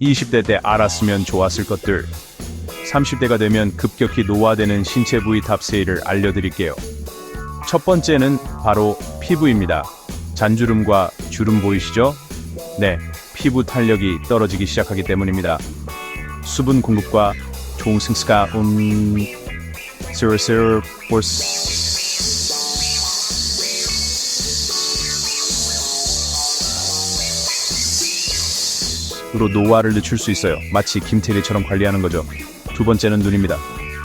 20대 때 알았으면 좋았을 것들. 30대가 되면 급격히 노화되는 신체 부위 탑세일을 알려드릴게요. 첫 번째는 바로 피부입니다. 잔주름과 주름 보이시죠? 네, 피부 탄력이 떨어지기 시작하기 때문입니다. 수분 공급과 총승스가 음... 스르스 으로 노화를 늦출 수 있어요. 마치 김태리처럼 관리하는 거죠. 두 번째는 눈입니다.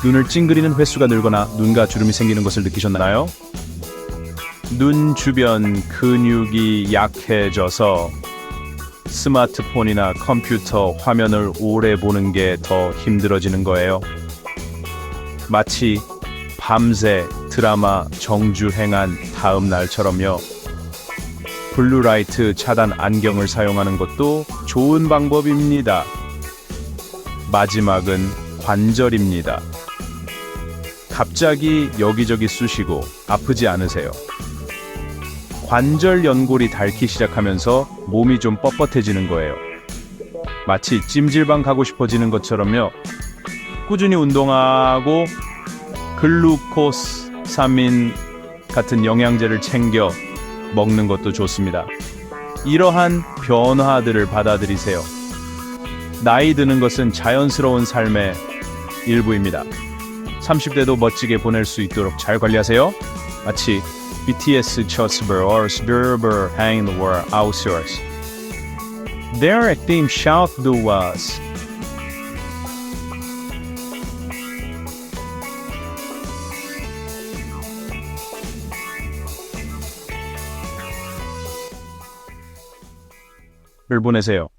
눈을 찡그리는 횟수가 늘거나 눈과 주름이 생기는 것을 느끼셨나요? 눈 주변 근육이 약해져서 스마트폰이나 컴퓨터 화면을 오래 보는 게 더 힘들어지는 거예요. 마치 밤새 드라마 정주행한 다음 날처럼요. 블루라이트 차단 안경을 사용하는 것도 좋은 방법입니다. 마지막은 관절입니다. 갑자기 여기저기 쑤시고 아프지 않으세요? 관절 연골이 닳기 시작하면서 몸이 좀 뻣뻣해지는 거예요. 마치 찜질방 가고 싶어지는 것처럼요. 꾸준히 운동하고 글루코사민 같은 영양제를 챙겨 먹는 것도 좋습니다. 이러한 변화들을 받아들이세요. 나이 드는 것은 자연스러운 삶의 일부입니다. 30대도 멋지게 보낼 수 있도록 잘 관리하세요. 마치 BTS Chosber or Sberber hang the war outsource. Their acting shout the was. 를 보내세요.